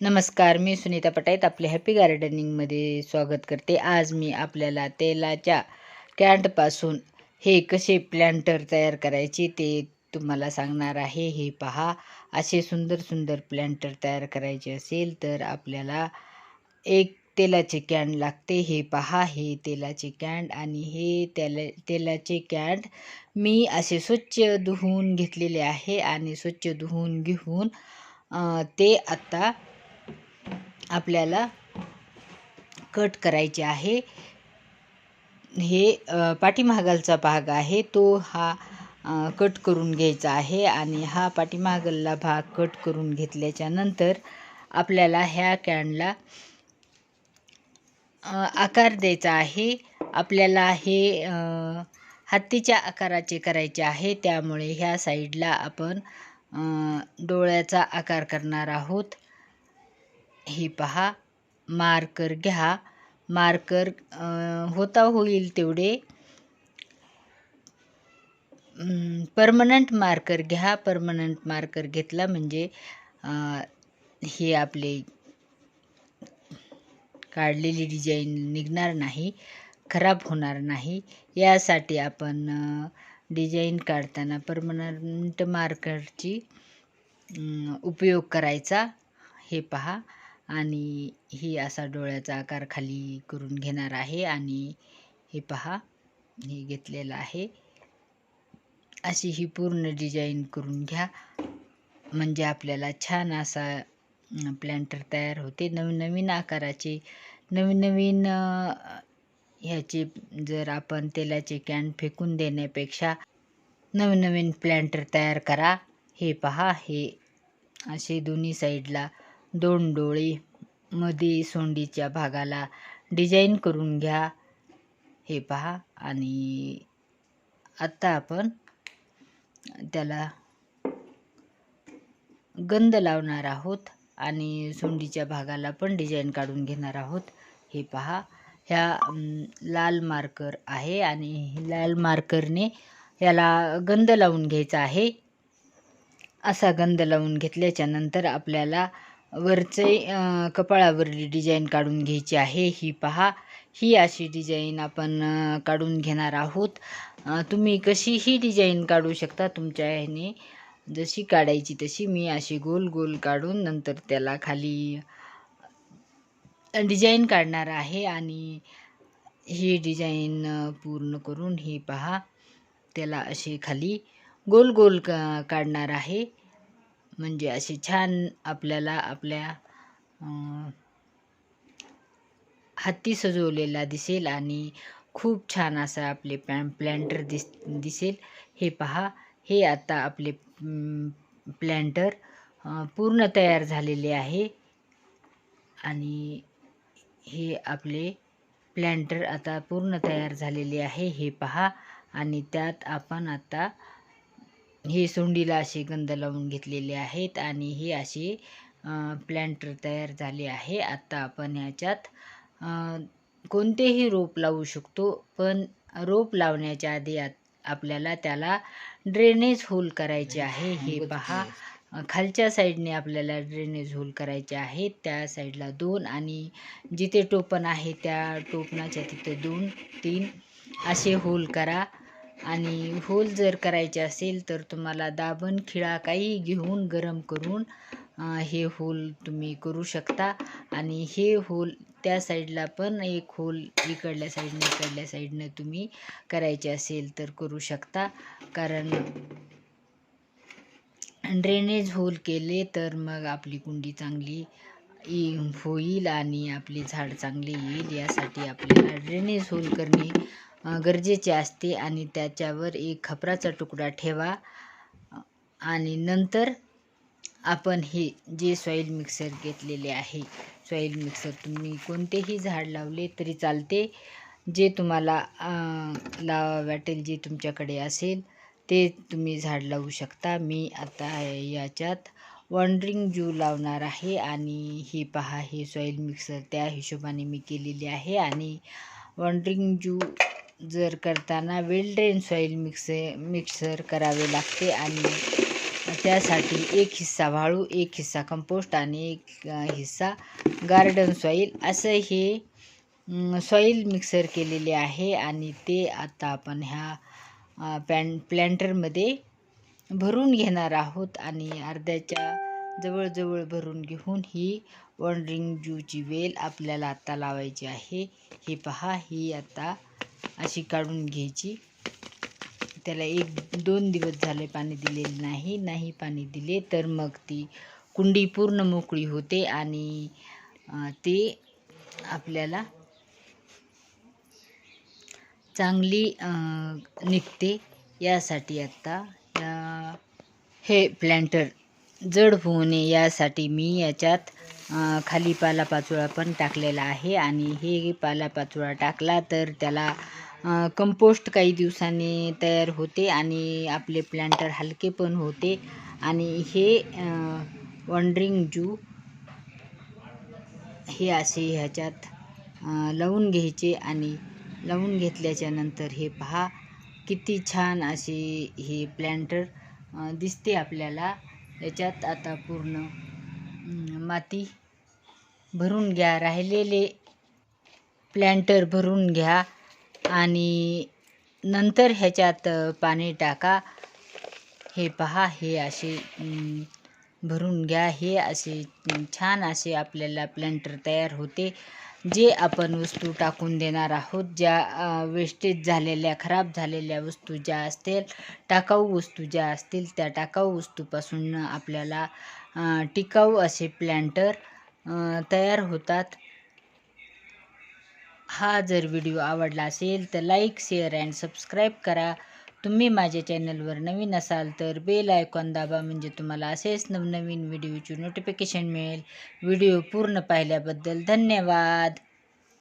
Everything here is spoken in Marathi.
नमस्कार मी सुनीता पटाईत आपले हॅपी गार्डनिंगमध्ये स्वागत करते. आज मी आपल्याला तेलाच्या कॅन्टपासून हे कसे प्लॅन्टर तयार करायचे ते तुम्हाला सांगणार आहे. हे पहा असे सुंदर सुंदर प्लॅन्टर तयार करायचे असेल तर आपल्याला एक तेलाचे कॅन्ड लागते. हे पहा हे तेलाचे कॅन्ड आणि हे तेला तेलाचे कॅन्ड मी असे स्वच्छ धुवून घेतलेले आहे आणि स्वच्छ धुवून घेऊन ते आता आपल्याला कट करायचे आहे. हे पाठीमागालचा भाग आहे. तो हा कट करून घ्यायचा आहे आणि हा पाठीमागलला भाग कट करून घेतल्याच्या नंतर आपल्याला ह्या कॅनला आकार द्यायचा आहे. आपल्याला हे हत्तीच्या आकाराचे करायचे आहे. त्यामुळे ह्या साईडला आपण डोळ्याचा आकार करणार आहोत. हे पहा. मार्कर घ्या. मार्कर होता होईल तेवढे. परमनंट मार्कर घ्या. परमनंट मार्कर घेतला म्हणजे हे आपले काढलेली डिझाईन निघणार नाही खराब होणार नाही. यासाठी आपण डिझाईन काढताना परमनंट मार्करची उपयोग करायचा. हे पहा. आणि ही असा डोळ्याचा आकार खाली करून घेणार आहे आणि हे पहा हे घेतलेलं आहे. अशी ही पूर्ण डिझाईन करून घ्या. म्हणजे आपल्याला छान असा प्लॅन्टर तयार होते. नवीन नवीन आकाराचे नवीन नवीन ह्याचे जर आपण तेलाचे कॅन फेकून देण्यापेक्षा नवीन नवीन प्लॅन्टर तयार करा. हे पहा हे असे दोन्ही साईडला दोन डोळे मध्ये सोंडीच्या भागाला डिझाईन करून घ्या. हे पहा आणि आत्ता आपण त्याला गंध लावणार आहोत आणि सोंडीच्या भागाला पण डिझाईन काढून घेणार आहोत. हे पहा ह्या लाल मार्कर आहे आणि लाल मार्करने याला गंध लावून घ्यायचा आहे. असा गंध लावून घेतल्याच्या नंतर आपल्याला वरचे कपाळावरली डिझाईन काढून घ्यायची आहे. ही पहा. ही अशी डिझाईन आपण काढून घेणार आहोत. तुम्ही तुम्ही कशीही डिझाईन काढू शकता तुमच्या ह्याने? जशी काढायची तशी मी अशी गोल गोल काढून नंतर त्याला खाली डिझाईन काढणार आहे आणि ही डिझाईन पूर्ण करून ही पहा. त्याला अशी खाली गोल गोल का काढणार आहे. म्हणजे असे छान आपल्याला आपल्या हत्ती सजवलेला दिसेल आणि खूप छान असा आपले प्लॅ प्लॅन्टर दिस दिसेल. हे पहा हे आता आपले प्लॅन्टर पूर्ण तयार झालेले आहे. आणि हे आपले प्लॅन्टर आता पूर्ण तयार झालेले आहे. हे पहा आणि त्यात आपण आता हे सोंडीला असे गंध लावून घेतलेले आहेत आणि हे असे प्लॅन्टर तयार झाले आहे. आता आपण ह्याच्यात अ, कोणतेही रोप लावू शकतो पण रोप लावण्याच्या आधी आत- आपल्याला त्याला ड्रेनेज होल करायचे आहे. हे पहा खालच्या साईडने आपल्याला ड्रेनेज होल करायचे आहेत त्या साईडला दोन आणि जिथे टोपण आहे त्या टोपणाच्या तिथे दोन तीन असे होल करा. आणि होल जर करायचे असेल तर तुम्हाला दाबण खिळा काही घेऊन गरम करून हे होल तुम्ही करू शकता. आणि हे होल त्या साईडला पण एक होल इकडल्या साईडने इकडल्या साईडने तुम्ही करायचे असेल तर करू शकता. कारण ड्रेनेज होल केले तर मग आपली कुंडी चांगली होईल आणि आपले झाड चांगले येईल. यासाठी आपल्याला ड्रेनेज होल करणे गरजेचे असते आणि त्याच्यावर एक खपराचा तुकडा ठेवा. आणि नंतर आपण हे जे सॉईल मिक्सर घेतलेले आहे सॉईल मिक्सर तुम्ही कोणतेही झाड लावले तरी चालते. जे तुम्हाला लावा वाटेल जे तुमच्याकडे असेल ते तुम्ही झाड लावू शकता. मी आता याच्यात वॉन्ड्रिंग जू लावणार आहे आणि हे पहा हे सॉईल मिक्सर त्या हिशोबाने मी केलेली आहे. आणि वॉन्ड्रिंग जू जर करताना वेल ड्रेन सॉईल मिक्से मिक्सर करावे लागते आणि त्यासाठी एक हिस्सा वाळू एक हिस्सा कंपोस्ट आणि एक हिस्सा गार्डन सॉईल असं हे सॉईल मिक्सर केलेले आहे आणि ते आता आपण ह्या पॅन प्लॅन्टरमध्ये भरून घेणार आहोत आणि अर्ध्याच्या जवळजवळ भरून घेऊन ही वॉन्ड्रिंग ज्यूची वेल आपल्याला आत्ता लावायची आहे. हे पहा ही आता अशी काढून घ्यायची. त्याला एक दोन दिवस झाले पाणी दिलेले नाही नाही पाणी दिले तर मग ती कुंडी पूर्ण मोकळी होते आणि ते आपल्याला चांगली निघते. यासाठी आत्ता हे प्लॅन्टर जड होऊ नये यासाठी मी याच्यात खाली पालापाचोळा पण टाकलेला आहे. आणि हे पालापाचोळा टाकला तर त्याला कंपोस्ट काही दिवसांनी तयार होते आणि आपले प्लॅन्टर हलके पण होते. आणि हे वॉन्ड्रिंग जू हे असे ह्याच्यात लावून घ्यायचे. आणि लावून घेतल्याच्या नंतर हे पहा किती छान असे हे प्लॅन्टर दिसते आपल्याला. याच्यात आता पूर्ण माती भरून घ्या राहिलेले प्लॅन्टर भरून घ्या आणि नंतर ह्याच्यात पाणी टाका. हे पहा हे असे भरून घ्या. हे असे छान असे आपल्याला प्लॅन्टर तयार होते. जे आपण वस्तू टाकून देणार आहोत ज्या वेस्टेज झालेल्या खराब झालेल्या वस्तू ज्या असतील टाकाऊ वस्तू ज्या असतील त्या टाकाऊ वस्तूपासून आपल्याला टिकाऊ असे प्लॅन्टर तयार होतात. हा जर व्हिडिओ आवडला असेल तर लाईक शेअर अँड सबस्क्राईब करा. तुम्ही माझ्या चॅनलवर नवीन असाल तर बेल आयकॉन दाबा म्हणजे तुम्हाला असेच नवनवीन व्हिडिओची नोटिफिकेशन मिळेल. व्हिडिओ पूर्ण पाहिल्याबद्दल धन्यवाद.